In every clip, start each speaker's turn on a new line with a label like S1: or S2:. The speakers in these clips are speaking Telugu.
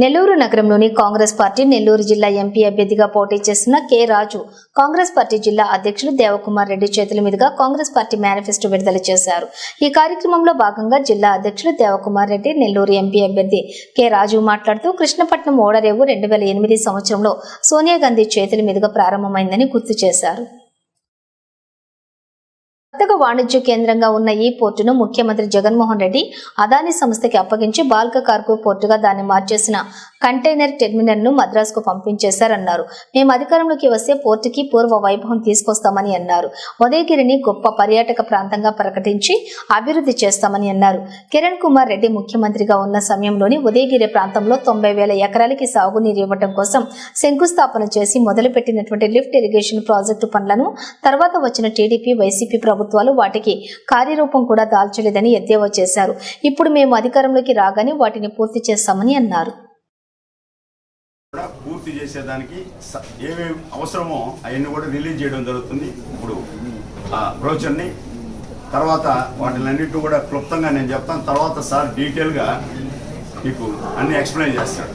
S1: నెల్లూరు నగరంలోని కాంగ్రెస్ పార్టీ నెల్లూరు జిల్లా ఎంపీ అభ్యర్థిగా పోటీ చేస్తున్న కె రాజు కాంగ్రెస్ పార్టీ జిల్లా అధ్యక్షులు దేవకుమార్ రెడ్డి చేతుల మీదుగా కాంగ్రెస్ పార్టీ మేనిఫెస్టో విడుదల చేశారు. ఈ కార్యక్రమంలో భాగంగా జిల్లా అధ్యక్షులు దేవకుమార్ రెడ్డి నెల్లూరు ఎంపీ అభ్యర్థి కె రాజు మాట్లాడుతూ కృష్ణపట్నం ఓడరేవు రెండు వేల ఎనిమిది సంవత్సరంలో సోనియా గాంధీ చేతుల మీదుగా ప్రారంభమైందని గుర్తు చేశారు. కొత్తగా వాణిజ్య కేంద్రంగా ఉన్న ఈ పోర్టును ముఖ్యమంత్రి జగన్మోహన్ రెడ్డి అదాని సంస్థకి అప్పగించి బాల్క కార్గో పోర్టుగా దాన్ని మార్చేసిన కంటైనర్ టెర్మినల్ను మద్రాసుకు పంపించేశారన్నారు. మేము అధికారంలోకి వస్తే పోర్టుకి పూర్వ వైభవం తీసుకొస్తామని అన్నారు. ఉదయగిరిని గొప్ప పర్యాటక ప్రాంతంగా ప్రకటించి అభివృద్ధి చేస్తామని అన్నారు. కిరణ్ కుమార్ రెడ్డి ముఖ్యమంత్రిగా ఉన్న సమయంలోని ఉదయగిరి ప్రాంతంలో తొంభై వేల ఎకరాలకి సాగునీరు ఇవ్వడం కోసం శంకుస్థాపన చేసి మొదలుపెట్టినటువంటి లిఫ్ట్ ఇరిగేషన్ ప్రాజెక్టు పనులను తర్వాత వచ్చిన టీడీపీ వైసీపీ ప్రభుత్వాలు వాటికి కార్యరూపం కూడా దాల్చలేదని ఎద్దేవా చేశారు. ఇప్పుడు మేము అధికారంలోకి రాగానే వాటిని పూర్తి చేస్తామని అన్నారు.
S2: పూర్తి చేసేదానికి స- ఏమేమి అవసరమో అవన్నీ కూడా రిలీజ్ చేయడం జరుగుతుంది. ఇప్పుడు ఆ బ్రోచర్ని తర్వాత వాటిలన్నింటినీ కూడా క్లుప్తంగా నేను చెప్తాను. తర్వాత సార్ డీటెయిల్గా మీకు అన్ని ఎక్స్ప్లెయిన్ చేస్తాడు.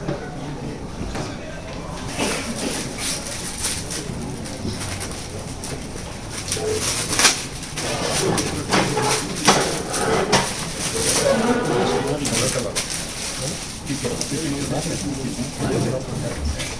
S2: పట్టుకోండి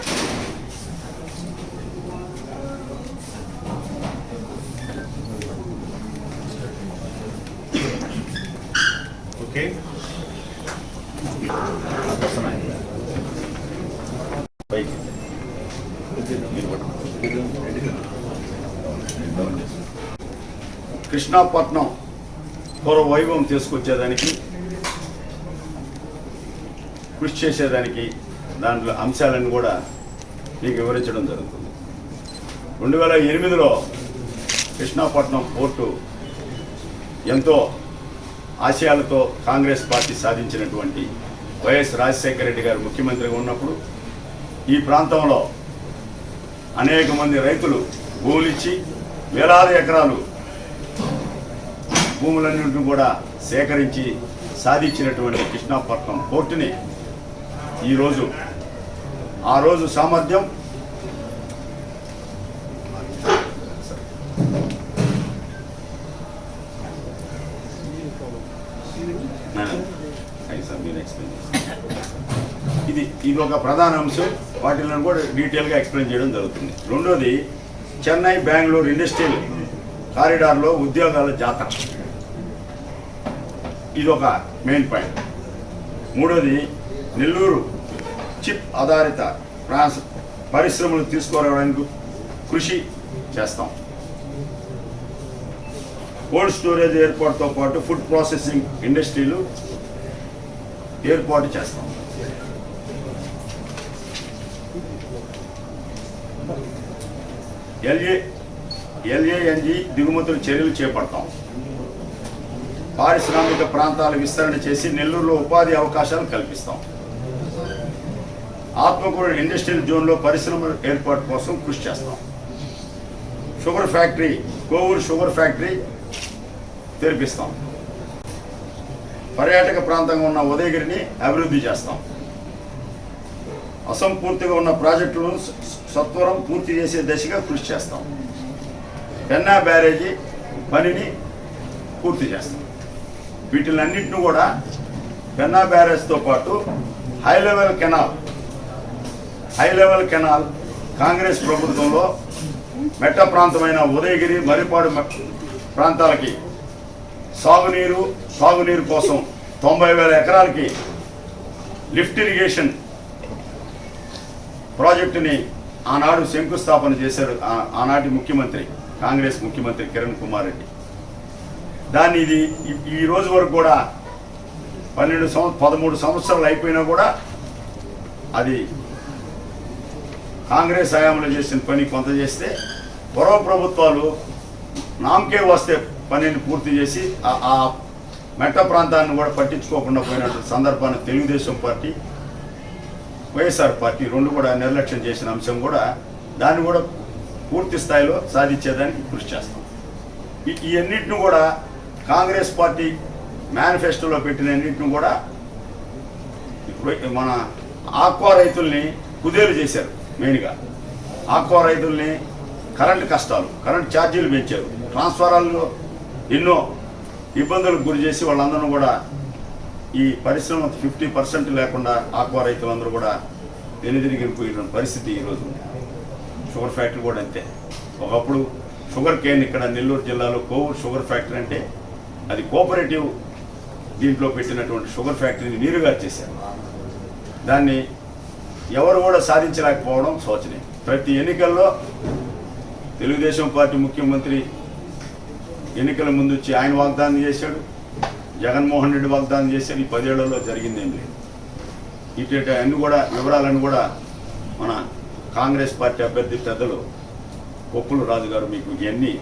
S2: ఓకే. కృష్ణాపట్నం పూర్వ వైభవం తీసుకొచ్చేదానికి కృషి చేసేదానికి దాంట్లో అంశాలను కూడా మీకు వివరించడం జరుగుతుంది. రెండు వేల ఎనిమిదిలో కృష్ణాపట్నం పోర్టు ఎంతో ఆశయాలతో కాంగ్రెస్ పార్టీ సాధించినటువంటి వైఎస్ రాజశేఖర రెడ్డి గారు ముఖ్యమంత్రిగా ఉన్నప్పుడు ఈ ప్రాంతంలో అనేక మంది రైతులు భూములిచ్చి వేలాది ఎకరాలు భూములన్నింటిని కూడా సేకరించి సాధించినటువంటి కృష్ణాపట్నం పోర్టుని ఈరోజు ఆ రోజు సామర్థ్యం అది సార్ మీరు ఎక్స్ప్లెయిన్ చేస్తారు. ఇది ఇది ఒక ప్రధాన అంశం. వాటిని కూడా డీటెయిల్గా ఎక్స్ప్లెయిన్ చేయడం జరుగుతుంది. రెండోది చెన్నై బెంగళూరు ఇండస్ట్రియల్ కారిడార్లో ఉద్యోగాల జాతర. ఇది ఒక మెయిన్ పాయింట్. మూడోది నెల్లూరు చిప్ ఆధారిత ప్రాస పరిశ్రమలు తీసుకురావడానికి కృషి చేస్తాం. కోల్డ్ స్టోరేజ్ ఏర్పాటుతో పాటు ఫుడ్ ప్రాసెసింగ్ ఇండస్ట్రీలు ఏర్పాటు చేస్తాం. ఎల్ఏ ఎల్ఏఎన్జి దిగుమతుల చర్యలు చేపడతాం. పారిశ్రామిక ప్రాంతాల విస్తరణ చేసి నెల్లూరులో ఉపాధి అవకాశాలు కల్పిస్తాం. ఆత్మకూరు ఇండస్ట్రియల్ జోన్లో పరిశ్రమల ఏర్పాటు కోసం కృషి చేస్తాం. Sugar factory Kovur sugar factory తెరిపిస్తాం. పర్యాటక ప్రాంతంగా ఉన్న ఉదయగిరిని అభివృద్ధి చేస్తాం. అసంపూర్తిగా ఉన్న ప్రాజెక్టులను సత్వరం పూర్తి చేసే దశగా కృషి చేస్తాం. పెన్నా బ్యారేజీ పనిని పూర్తి చేస్తాం. వీటిలన్నింటిని కూడా పెన్నా బ్యారేజ్తో పాటు high level canal high level canal Congress ప్రభుత్వంలో మెట్ట ప్రాంతమైన ఉదయగిరి మరిపాడు ప్రాంతాలకి సాగునీరు సాగునీరు కోసం తొంభై వేల ఎకరాలకి లిఫ్ట్ ఇరిగేషన్ ప్రాజెక్టుని ఆనాడు శంకుస్థాపన చేశారు ఆనాటి ముఖ్యమంత్రి కాంగ్రెస్ ముఖ్యమంత్రి కిరణ్ కుమార్ రెడ్డి. దాన్ని ఇది ఈ- రోజు వరకు కూడా పన్నెండు సంవత్సరం పదమూడు సంవత్సరాలు అయిపోయినా కూడా అది కాంగ్రెస్ హయాంలో చేసిన పని కొంత చేస్తే పూర్వ ప్రభుత్వాలు నామకే వస్తే పనిని పూర్తి చేసి ఆ- మెట్ట ప్రాంతాన్ని కూడా పట్టించుకోకుండా పోయినటువంటి సందర్భాన్ని తెలుగుదేశం పార్టీ వైఎస్ఆర్ పార్టీ రెండు కూడా నిర్లక్ష్యం చేసిన అంశం కూడా దాన్ని కూడా పూర్తి స్థాయిలో సాధించేదానికి కృషి చేస్తాం. ఈ అన్నింటిని కూడా కాంగ్రెస్ పార్టీ మేనిఫెస్టోలో పెట్టిన అన్నింటిని కూడా ఇప్పుడు మన ఆక్వా రైతుల్ని కుదేలు చేశారు మెయిన్గా. ఆక్వా రైతుల్ని కరెంటు కష్టాలు కరెంట్ ఛార్జీలు పెంచారు. ట్రాన్స్ఫారాల్లో ఎన్నో ఇబ్బందులకు గురి చేసి వాళ్ళందరూ కూడా ఈ పరిశ్రమ ఫిఫ్టీ పర్సెంట్ లేకుండా ఆక్వా రైతులందరూ కూడా వెనుదిరిగిపోయిన పరిస్థితి ఈరోజు షుగర్ ఫ్యాక్టరీ కూడా అంతే. ఒకప్పుడు షుగర్ కేన్ ఇక్కడ నెల్లూరు జిల్లాలో కోవూరు షుగర్ ఫ్యాక్టరీ అంటే అది కోఆపరేటివ్ దీంట్లో పెట్టినటువంటి షుగర్ ఫ్యాక్టరీని నీరుగా చేశారు. దాన్ని ఎవరు కూడా సాధించలేకపోవడం శోచనీయం. ప్రతి ఎన్నికల్లో తెలుగుదేశం పార్టీ ముఖ్యమంత్రి ఎన్నికల ముందు వచ్చి ఆయన వాగ్దానం చేశాడు. జగన్మోహన్ రెడ్డి వాగ్దానం చేశాడు. ఈ పదేళ్ళలో జరిగిందేం లేదు. ఇటు అన్ని కూడా వివరాలను కూడా మన కాంగ్రెస్ పార్టీ అభ్యర్థి పెద్దలు కొప్పులు రాజు గారు మీకు ఇవన్నీ